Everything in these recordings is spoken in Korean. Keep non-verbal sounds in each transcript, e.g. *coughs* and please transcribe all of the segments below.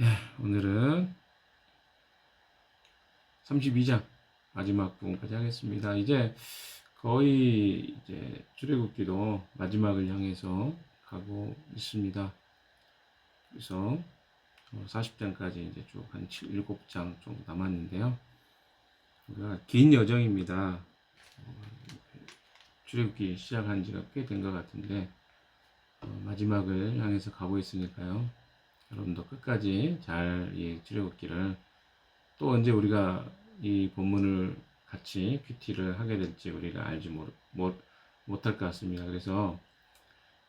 예, 오늘은 32장 마지막 부분까지 하겠습니다. 이제 거의 이제 출애굽기도 마지막을 향해서 가고 있습니다. 그래서 40장까지 이제 쭉 한 7, 7장 정도 남았는데요. 우리가 긴 여정입니다. 어, 출애굽기 시작한 지가 꽤 된 것 같은데 어, 마지막을 향해서 가고 있으니까요. 여러분도 끝까지 잘 이 출애굽기를 또 언제 우리가 이 본문을 같이 큐티를 하게 될지 우리가 알지 못, 못, 못할 것 같습니다. 그래서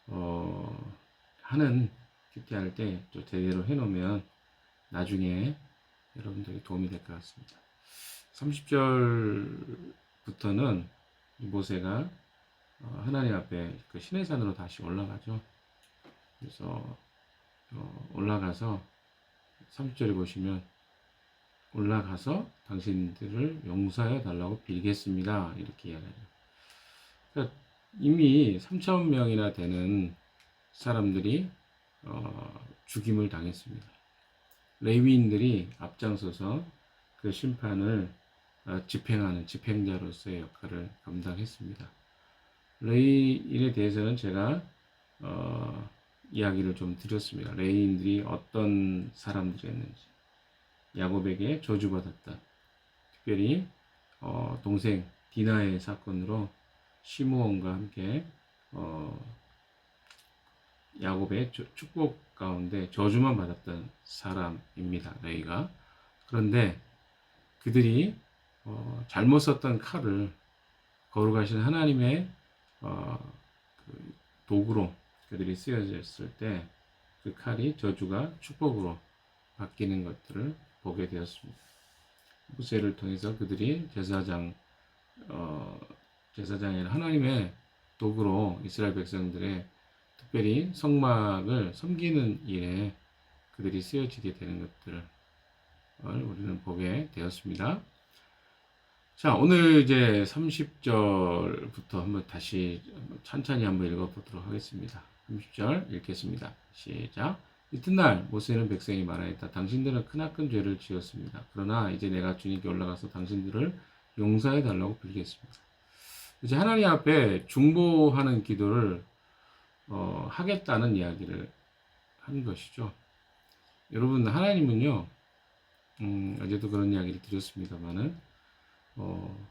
어, 하는 큐티 할 때 또 제대로 해놓으면 나중에 여러분들이 도움이 될 것 같습니다. 30절부터는 모세가 어, 하나님 앞에 그 시내산으로 다시 올라가죠. 그래서 어, 올라가서 30절에 보시면 올라가서 당신들을 용서해 달라고 빌겠습니다. 이렇게 이야기하죠. 그러니까 이미 3천 명이나 되는 사람들이 어, 죽임을 당했습니다. 레위인들이 앞장서서 그 심판을 어, 집행하는 집행자로서의 역할을 감당했습니다. 레위인에 대해서는 제가 어, 이야기를 좀 드렸습니다. 레위인들이 어떤 사람들이었는지 야곱에게 저주받았다. 특별히 어, 동생 디나의 사건으로 시므온과 함께 어, 야곱의 주- 축복 가운데 저주만 받았던 사람입니다. 레이가 그런데 그들이 어, 잘못 썼던 칼을 거룩하신 하나님의 어, 그 도구로 그들이 쓰여졌을 때 그 칼이 저주가 축복으로 바뀌는 것들을 보게 되었습니다. 모세를 통해서 그들이 제사장 어, 아니라 하나님의 도구로 이스라엘 백성들의 특별히 성막을 섬기는 일에 그들이 쓰여지게 되는 것들을 우리는 보게 되었습니다. 자, 오늘 이제 30절부터 한번 다시 천천히 한번 읽어보도록 하겠습니다. 30절 읽겠습니다. 시작. 이튿날 모세는 백성이 말하였다. 당신들은 크나큰 죄를 지었습니다. 그러나 이제 내가 주님께 올라가서 당신들을 용서해 달라고 빌겠습니다. 이제 하나님 앞에 중보하는 기도를 어, 하겠다는 이야기를 한 것이죠. 여러분 하나님은요, 음, 어제도 그런 이야기를 드렸습니다만은 어,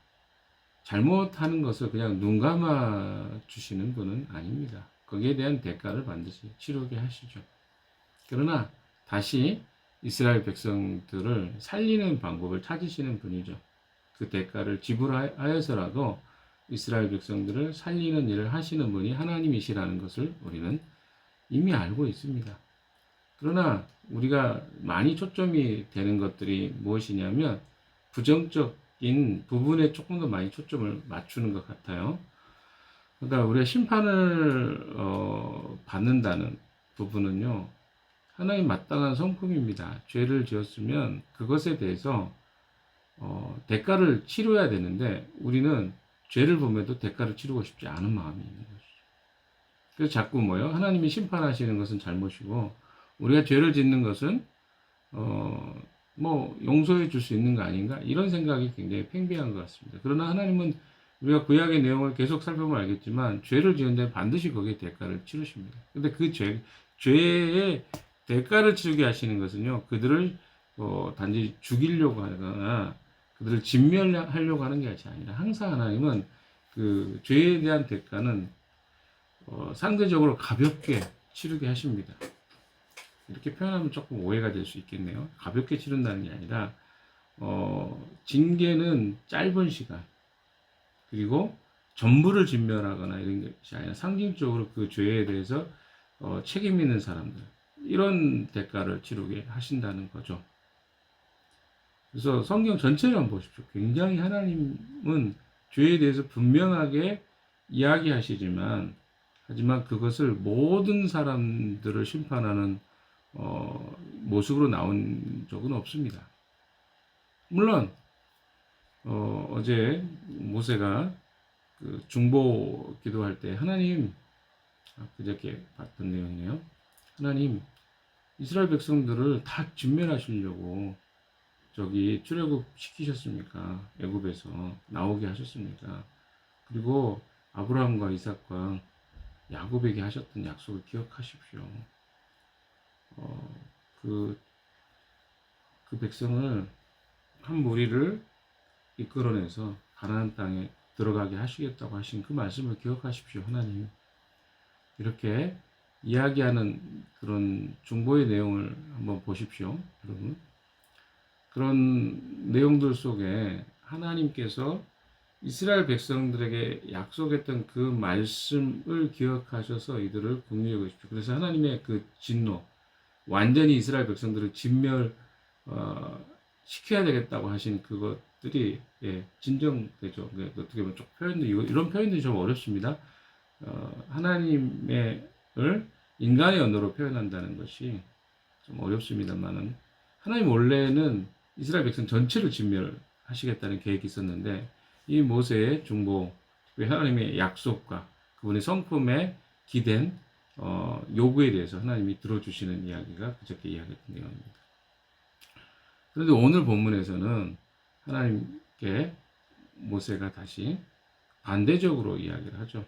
잘못하는 것을 그냥 눈 감아 주시는 분은 아닙니다. 거기에 대한 대가를 반드시 치르게 하시죠. 그러나 다시 이스라엘 백성들을 살리는 방법을 찾으시는 분이죠. 그 대가를 지불하여서라도 이스라엘 백성들을 살리는 일을 하시는 분이 하나님이시라는 것을 우리는 이미 알고 있습니다. 그러나 우리가 많이 초점이 되는 것들이 무엇이냐면 부정적인 부분에 조금 더 많이 초점을 맞추는 것 같아요. 그러니까 우리가 심판을 어, 받는다는 부분은요, 하나님 마땅한 성품입니다. 죄를 지었으면 그것에 대해서 어, 대가를 치러야 되는데 우리는 죄를 보면도 대가를 치르고 싶지 않은 마음이 있는 것이죠. 그래서 자꾸 뭐요? 하나님이 심판하시는 것은 잘못이고 우리가 죄를 짓는 것은 어, 뭐 용서해 줄 수 있는 거 아닌가 이런 생각이 굉장히 팽배한 것 같습니다. 그러나 하나님은 우리가 구약의 내용을 계속 살펴보면 알겠지만 죄를 지은데 반드시 거기에 대가를 치르십니다. 근데 그 죄, 죄의 대가를 치르게 하시는 것은요 그들을 어, 단지 죽이려고 하거나 그들을 진멸하려고 하는 것이 아니라 항상 하나님은 그 죄에 대한 대가는 어, 상대적으로 가볍게 치르게 하십니다. 이렇게 표현하면 조금 오해가 될 수 있겠네요. 가볍게 치른다는 게 아니라 어, 징계는 짧은 시간 그리고 전부를 진멸하거나 이런 것이 아니라 상징적으로 그 죄에 대해서 어, 책임 있는 사람들 이런 대가를 치르게 하신다는 거죠. 그래서 성경 전체를 보십시오. 굉장히 하나님은 죄에 대해서 분명하게 이야기하시지만 하지만 그것을 모든 사람들을 심판하는 어, 모습으로 나온 적은 없습니다. 물론 어, 어제 모세가 그 중보 기도할 때 하나님 아, 그저께 봤던 내용이네요. 하나님 이스라엘 백성들을 다 진멸하시려고 저기 출애굽 시키셨습니까? 애굽에서 나오게 하셨습니까? 그리고 아브라함과 이삭과 야곱에게 하셨던 약속을 기억하십시오. 어, 그, 그 백성을 한 무리를 이끌어내서 가나안 땅에 들어가게 하시겠다고 하신 그 말씀을 기억하십시오, 하나님. 이렇게 이야기하는 그런 중보의 내용을 한번 보십시오, 여러분. 그런 내용들 속에 하나님께서 이스라엘 백성들에게 약속했던 그 말씀을 기억하셔서 이들을 국리해 보십시오. 그래서 하나님의 그 진노, 완전히 이스라엘 백성들을 진멸 어, 시켜야 되겠다고 하신 그것 들이 예, 진정되죠. 네, 어떻게 보면 이거- 이런 표현들이 좀 어렵습니다. 어, 하나님의 을 인간의 언어로 표현한다는 것이 좀 어렵습니다만은 하나님 원래는 이스라엘 백성 전체를 진멸하시겠다는 계획이 있었는데 이 모세의 중보, 하나님의 약속과 그분의 성품에 기댄 어, 요구에 대해서 하나님이 들어주시는 이야기가 그저께 이야기했던 내용입니다. 그런데 오늘 본문에서는 하나님께 모세가 다시 반대적으로 이야기를 하죠.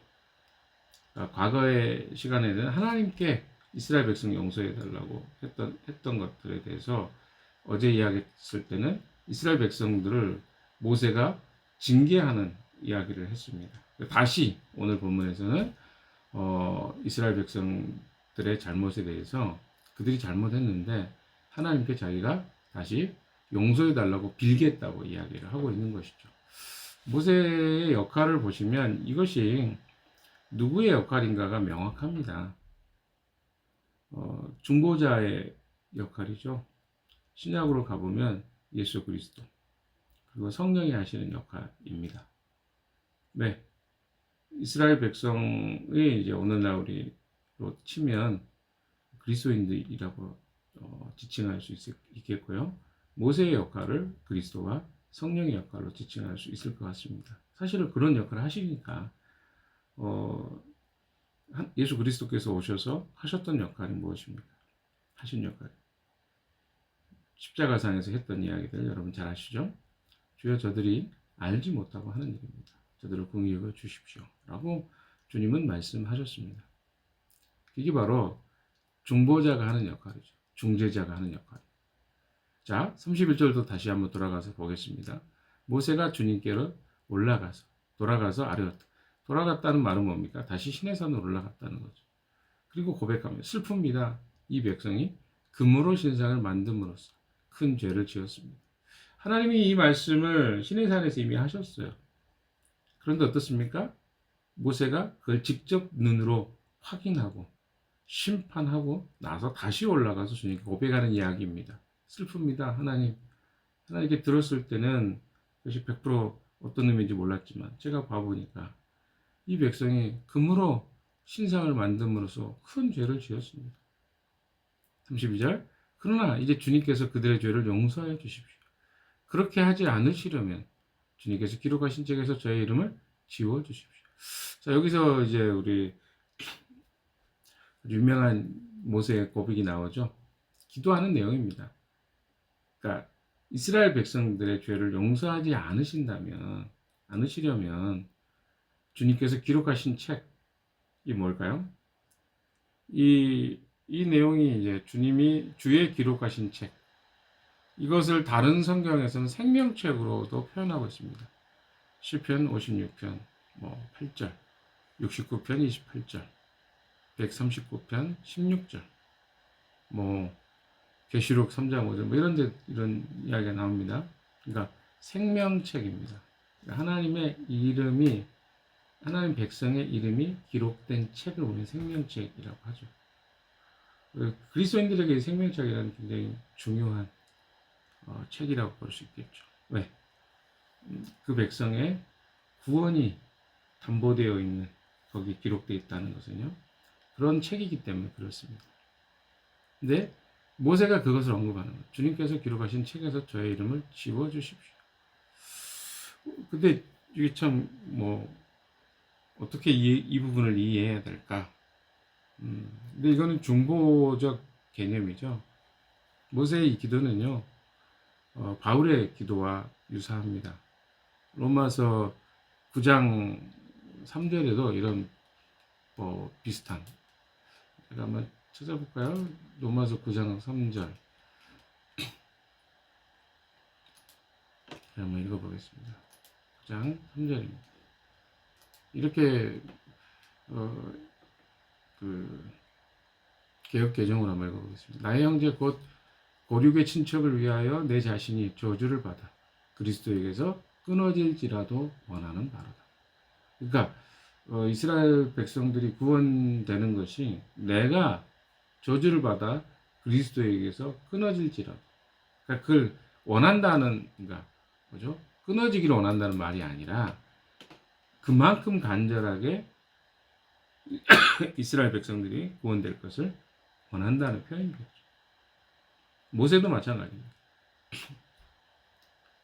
그러니까 과거의 시간에는 하나님께 이스라엘 백성 용서해 달라고 했던 했던 것들에 대해서 어제 이야기했을 때는 이스라엘 백성들을 모세가 징계하는 이야기를 했습니다. 다시 오늘 본문에서는 어, 이스라엘 백성들의 잘못에 대해서 그들이 잘못했는데 하나님께 자기가 다시 용서해 달라고 빌겠다고 이야기를 하고 있는 것이죠. 모세의 역할을 보시면 이것이 누구의 역할인가가 명확합니다. 어, 중보자의 역할이죠. 신약으로 가보면 예수 그리스도 그리고 성령이 하시는 역할입니다. 네, 이스라엘 백성의 이제 오늘날 우리로 치면 그리스도인들이라고 어, 지칭할 수 있, 있겠고요. 모세의 역할을 그리스도와 성령의 역할로 지칭할 수 있을 것 같습니다. 사실은 그런 역할을 하시니까 어, 한- 예수 그리스도께서 오셔서 하셨던 역할이 무엇입니까? 하신 역할. 십자가상에서 했던 이야기들 여러분 잘 아시죠? 주여 저들이 알지 못하고 하는 일입니다. 저들을 공의 여겨 주십시오. 라고 주님은 말씀하셨습니다. 이게 바로 중보자가 하는 역할이죠. 중재자가 하는 역할. 자, 31절도 다시 한번 돌아가서 보겠습니다. 모세가 주님께로 올라가서 돌아가서 아뢰었다. 돌아갔다는 말은 뭡니까? 다시 시내산으로 올라갔다는 거죠. 그리고 고백합니다. 슬픕니다. 이 백성이 금으로 신상을 만듦으로써 큰 죄를 지었습니다. 하나님이 이 말씀을 시내산에서 이미 하셨어요. 그런데 어떻습니까? 모세가 그걸 직접 눈으로 확인하고 심판하고 나서 다시 올라가서 주님께 고백하는 이야기입니다. 슬픕니다. 하나님. 하나님께 들었을 때는 그것이 100% 어떤 의미인지 몰랐지만 제가 봐보니까 이 백성이 금으로 신상을 만듦으로써 큰 죄를 지었습니다. 32절 그러나 이제 주님께서 그들의 죄를 용서해 주십시오. 그렇게 하지 않으시려면 주님께서 기록하신 책에서 저의 이름을 지워 주십시오. 자 여기서 이제 우리 유명한 모세의 고백이 나오죠. 기도하는 내용입니다. 그러니까 이스라엘 백성들의 죄를 용서하지 않으신다면 않으시려면 주님께서 기록하신 책이 뭘까요? 이, 이 내용이 이제 주님이 주의 기록하신 책. 이것을 다른 성경에서는 생명책으로도 표현하고 있습니다. 시편 56편 뭐 8절, 69편 28절, 139편 16절, 뭐 계시록 3장 5절 뭐 이런 데 이런 이야기가 나옵니다. 그러니까 생명책입니다. 하나님의 이름이 하나님 백성의 이름이 기록된 책을 우리는 생명책이라고 하죠. 그 그리스도인들에게 생명책이라는 굉장히 중요한 어, 책이라고 볼 수 있겠죠. 왜? 음, 그 백성의 구원이 담보되어 있는 거기 기록되어 있다는 것은요. 그런 책이기 때문에 그렇습니다. 근데 모세가 그것을 언급하는 거예요. 주님께서 기록하신 책에서 저의 이름을 지워 주십시오. 근데 이게 참 뭐 어떻게 이, 이 부분을 이해해야 될까? 음, 근데 이거는 중보적 개념이죠. 모세의 이 기도는요, 어, 바울의 기도와 유사합니다. 로마서 9장 3절에도 이런 뭐 비슷한 제가 한번 찾아볼까요? 로마서 9장 3절 한번 읽어보겠습니다. 9장 3절입니다. 이렇게 어, 그 개혁 개정으로 한번 읽어보겠습니다. 나의 형제 곧 고륙의 친척을 위하여 내 자신이 저주를 받아 그리스도에게서 끊어질지라도 원하는 바로다. 그러니까 어, 이스라엘 백성들이 구원되는 것이 내가 저주를 받아 그리스도에게서 끊어질지라도 그러니까 그걸 원한다는 그러니까 뭐죠? 끊어지기를 원한다는 말이 아니라 그만큼 간절하게 *coughs* 이스라엘 백성들이 구원될 것을 원한다는 표현이겠죠. 모세도 마찬가지입니다. *coughs*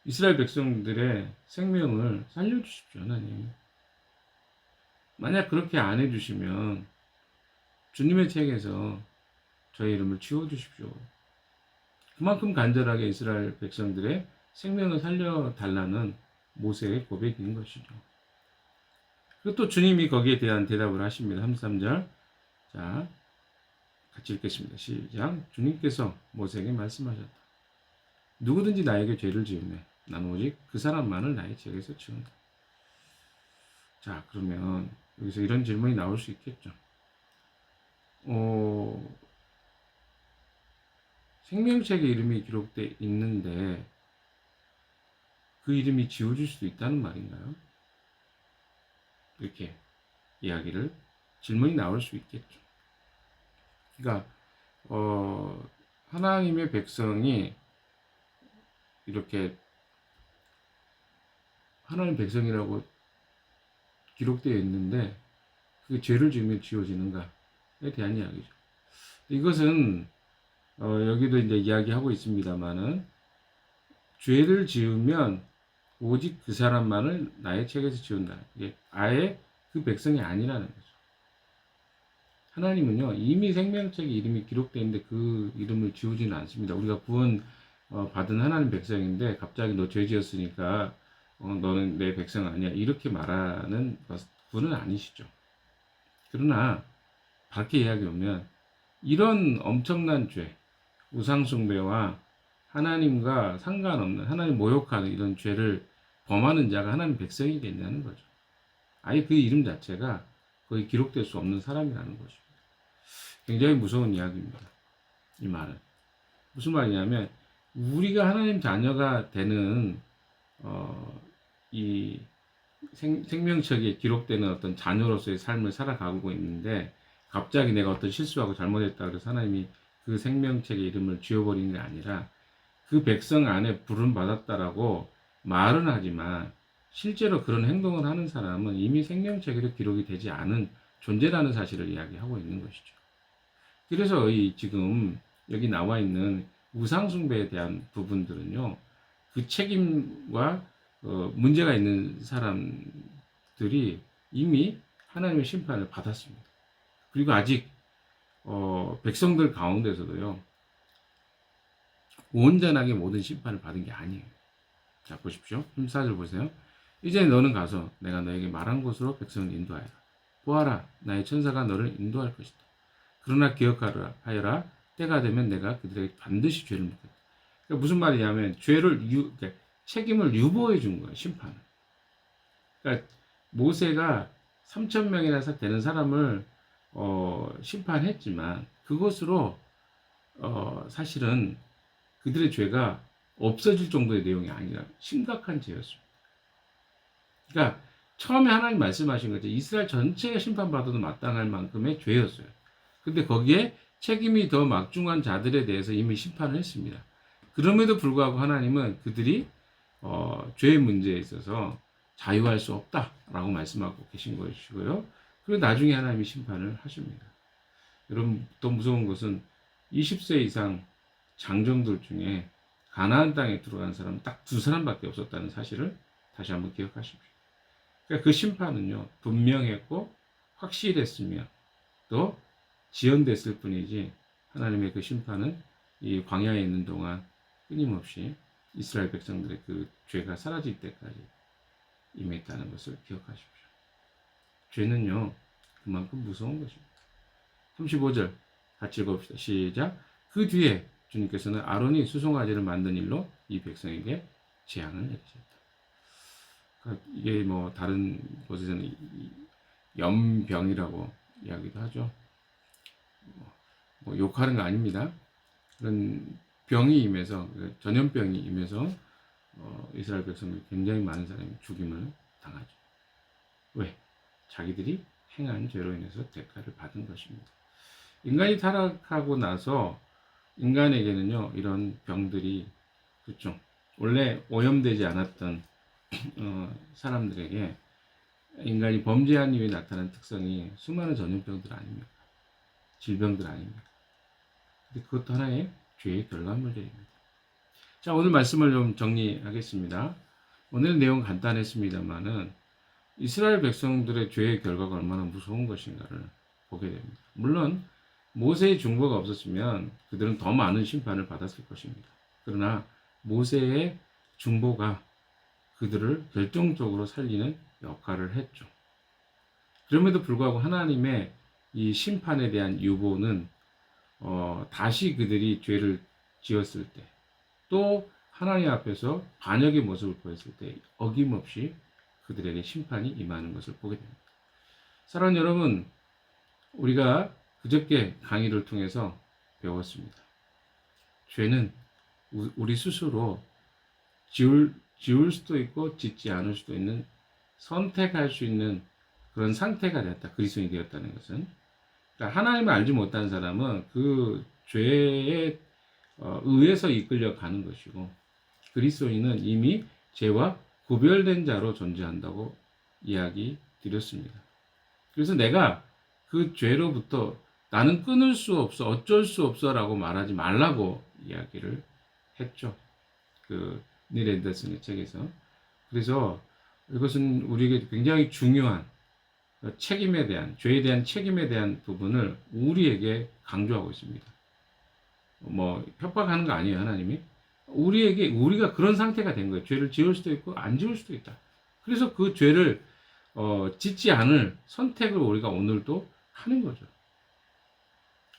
이스라엘 백성들의 생명을 살려주십시오, 하나님. 만약 그렇게 안 해주시면 주님의 책에서 저의 이름을 지워주십시오. 그만큼 간절하게 이스라엘 백성들의 생명을 살려달라는 모세의 고백인 것이죠. 그리고 또 주님이 거기에 대한 대답을 하십니다. 33절. 자, 같이 읽겠습니다. 시작. 주님께서 모세에게 말씀하셨다. 누구든지 나에게 죄를 지으면 나는 오직 그 사람만을 나의 죄에서 지운다. 자, 그러면 여기서 이런 질문이 나올 수 있겠죠. 어, 생명책에 이름이 기록되어 있는데 그 이름이 지워질 수도 있다는 말인가요? 이렇게 이야기를 질문이 나올 수 있겠죠. 그러니까 어, 하나님의 백성이 이렇게 하나님 백성이라고 기록되어 있는데 그 죄를 지으면 지워지는가에 대한 이야기죠. 이것은 어, 여기도 이제 이야기하고 있습니다만은 죄를 지으면 오직 그 사람만을 나의 책에서 지운다. 이게 아예 그 백성이 아니라는 거죠. 하나님은요 이미 생명책에 이름이 기록되어 있는데 그 이름을 지우지는 않습니다. 우리가 구원 어, 받은 하나님 백성인데 갑자기 너 죄지었으니까 어, 너는 내 백성 아니야 이렇게 말하는 분은 아니시죠. 그러나 밖에 이야기 오면 이런 엄청난 죄, 우상숭배와 하나님과 상관없는 하나님 모욕하는 이런 죄를 범하는 자가 하나님 백성이 된다는 거죠. 아예 그 이름 자체가 거의 기록될 수 없는 사람이라는 것입니다. 굉장히 무서운 이야기입니다. 이 말은. 무슨 말이냐면, 우리가 하나님 자녀가 되는, 어, 이 생, 생명책에 기록되는 어떤 자녀로서의 삶을 살아가고 있는데, 갑자기 내가 어떤 실수하고 잘못했다 그래서 하나님이 그 생명책의 이름을 지워버리는 게 아니라, 그 백성 안에 부름 받았다라고 말은 하지만, 실제로 그런 행동을 하는 사람은 이미 생명책에도 기록이 되지 않은 존재라는 사실을 이야기하고 있는 것이죠. 그래서 이 지금 여기 나와 있는 우상숭배에 대한 부분들은요, 그 책임과 어, 문제가 있는 사람들이 이미 하나님의 심판을 받았습니다. 그리고 아직 어, 백성들 가운데서도요, 온전하게 모든 심판을 받은 게 아니에요. 자, 보십시오. 14절 보세요. 이제 너는 가서 내가 너에게 말한 곳으로 백성을 인도하여라. 보아라, 나의 천사가 너를 인도할 것이다. 그러나 기억하라 하여라. 때가 되면 내가 그들에게 반드시 죄를 묻겠다. 그러니까 무슨 말이냐면 죄를 유, 그러니까 책임을 유보해 준 거예요. 심판을. 그러니까 모세가 3천 명이나 되는 사람을 어, 심판했지만 그것으로 어, 사실은 그들의 죄가 없어질 정도의 내용이 아니라 심각한 죄였습니다. 그러니까 처음에 하나님 말씀하신 거죠. 이스라엘 전체가 심판받아도 마땅할 만큼의 죄였어요. 근데 거기에 책임이 더 막중한 자들에 대해서 이미 심판을 했습니다. 그럼에도 불구하고 하나님은 그들이 어, 죄의 문제에 있어서 자유할 수 없다라고 말씀하고 계신 것이고요. 그리고 나중에 하나님이 심판을 하십니다. 여러분 더 무서운 것은 20세 이상 장정들 중에 가나안 땅에 들어간 사람은 딱 두 사람밖에 없었다는 사실을 다시 한번 기억하십시오. 그러니까 그 심판은요 분명했고 확실했으며 또 지연됐을 뿐이지 하나님의 그 심판은 이 광야에 있는 동안 끊임없이 이스라엘 백성들의 그 죄가 사라질 때까지 임했다는 것을 기억하십시오. 죄는요, 그만큼 무서운 것입니다. 35절 같이 읽어봅시다. 시작. 그 뒤에 주님께서는 아론이 수송아지를 만든 일로 이 백성에게 재앙을 내리셨다. 그러니까 이게 뭐 다른 곳에서는 염병이라고 이야기도 하죠. 뭐 욕하는 거 아닙니다. 그런 병이 임해서 그 전염병이 임해서 어, 이스라엘 백성들 굉장히 많은 사람이 죽임을 당하죠. 왜? 자기들이 행한 죄로 인해서 대가를 받은 것입니다. 인간이 타락하고 나서 인간에게는요 이런 병들이 그렇죠. 원래 오염되지 않았던 *clears throat* 어, 사람들에게 인간이 범죄한 이후에 나타난 특성이 수많은 전염병들 아닙니까? 질병들 아닙니까? 근데 그것도 하나의 죄의 결과물들입니다. 자, 오늘 말씀을 좀 정리하겠습니다. 오늘 내용 간단했습니다만은 이스라엘 백성들의 죄의 결과가 얼마나 무서운 것인가를 보게 됩니다. 물론 모세의 중보가 없었으면 그들은 더 많은 심판을 받았을 것입니다. 그러나 모세의 중보가 그들을 결정적으로 살리는 역할을 했죠. 그럼에도 불구하고 하나님의 이 심판에 대한 유보는 어, 다시 그들이 죄를 지었을 때, 또 하나님 앞에서 반역의 모습을 보였을 때 어김없이 그들에게 심판이 임하는 것을 보게 됩니다. 사랑하는 여러분, 우리가 그저께 강의를 통해서 배웠습니다. 죄는 우- 우리 스스로 지울, 지울 수도 있고 짓지 않을 수도 있는 선택할 수 있는 그런 상태가 됐다. 그리스도인이 되었다는 것은. 그러니까 하나님을 알지 못하는 사람은 그 죄에 어, 의해서 이끌려 가는 것이고 그리스도인은 이미 죄와 구별된 자로 존재한다고 이야기 드렸습니다. 그래서 내가 그 죄로부터 나는 끊을 수 없어, 어쩔 수 없어 라고 말하지 말라고 이야기를 했죠. 그 닐 앤더슨의 책에서. 그래서 이것은 우리에게 굉장히 중요한 책임에 대한, 죄에 대한 책임에 대한 부분을 우리에게 강조하고 있습니다. 뭐, 협박하는 거 아니에요, 하나님이. 우리에게, 우리가 그런 상태가 된 거예요. 죄를 지을 수도 있고, 안 지을 수도 있다. 그래서 그 죄를, 어, 짓지 않을 선택을 우리가 오늘도 하는 거죠.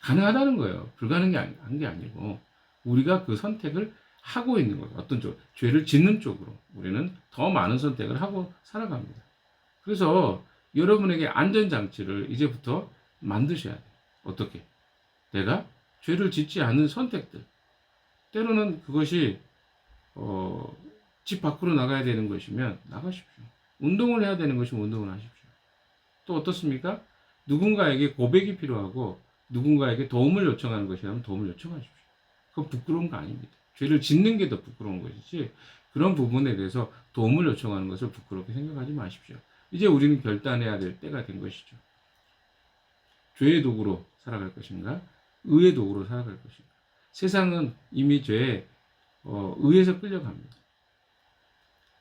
가능하다는 거예요. 불가능한 게 아니고, 우리가 그 선택을 하고 있는 거예요. 어떤 쪽, 죄를 짓는 쪽으로. 우리는 더 많은 선택을 하고 살아갑니다. 그래서 여러분에게 안전 장치를 이제부터 만드셔야 돼요. 어떻게? 내가 죄를 짓지 않는 선택들. 때로는 그것이, 어, 집 밖으로 나가야 되는 것이면 나가십시오. 운동을 해야 되는 것이면 운동을 하십시오. 또 어떻습니까? 누군가에게 고백이 필요하고 누군가에게 도움을 요청하는 것이라면 도움을 요청하십시오. 그건 부끄러운 거 아닙니다. 죄를 짓는 게 더 부끄러운 것이지 그런 부분에 대해서 도움을 요청하는 것을 부끄럽게 생각하지 마십시오. 이제 우리는 결단해야 될 때가 된 것이죠. 죄의 도구로 살아갈 것인가? 의의 도구로 살아갈 것인가? 세상은 이미 죄에 어, 의해서 끌려갑니다.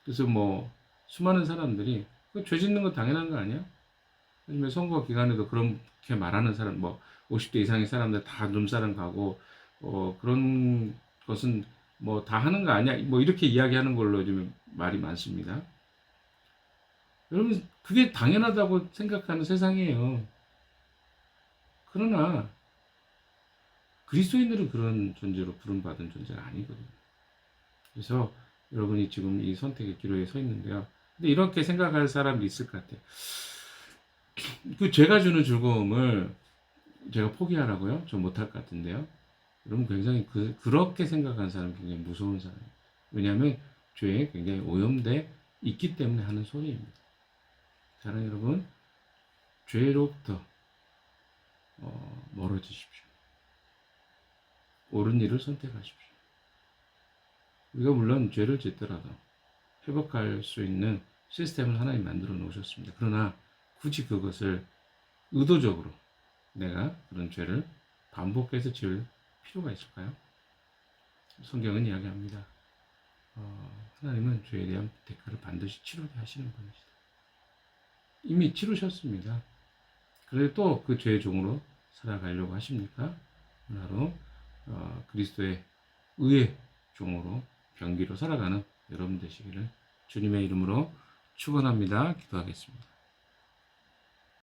그래서 뭐 수많은 사람들이 그죄 짓는 거 당연한 거 아니야? 요즘에 선거 기간에도 그렇게 말하는 사람, 뭐 50대 이상의 사람들 다 눈사람 가고 어, 그런 것은 뭐 다 하는 거 아니야? 뭐 이렇게 이야기하는 걸로 요즘 말이 많습니다. 여러분 그게 당연하다고 생각하는 세상이에요. 그러나 그리스도인들은 그런 존재로 부름받은 존재가 아니거든요. 그래서 여러분이 지금 이 선택의 기로에 서 있는데요. 근데 이렇게 생각할 사람이 있을 것 같아요. 그 죄가 주는 즐거움을 제가 포기하라고요? 저 못할 것 같은데요. 여러분 굉장히 그, 그렇게 생각하는 사람이 굉장히 무서운 사람이에요. 왜냐하면 죄에 굉장히 오염돼 있기 때문에 하는 소리입니다. 사랑 여러분, 죄로부터 어, 멀어지십시오. 옳은 일을 선택하십시오. 우리가 물론 죄를 짓더라도 회복할 수 있는 시스템을 하나님 만들어 놓으셨습니다. 그러나 굳이 그것을 의도적으로 내가 그런 죄를 반복해서 지을 필요가 있을까요? 성경은 이야기합니다. 어, 하나님은 죄에 대한 대가를 반드시 치르게 하시는 분이시다. 이미 치르셨습니다. 그런데 또 그 죄의 종으로 살아가려고 하십니까? 하루 어, 그리스도의 의의 종으로 병기로 살아가는 여러분 되시기를 주님의 이름으로 축원합니다. 기도하겠습니다.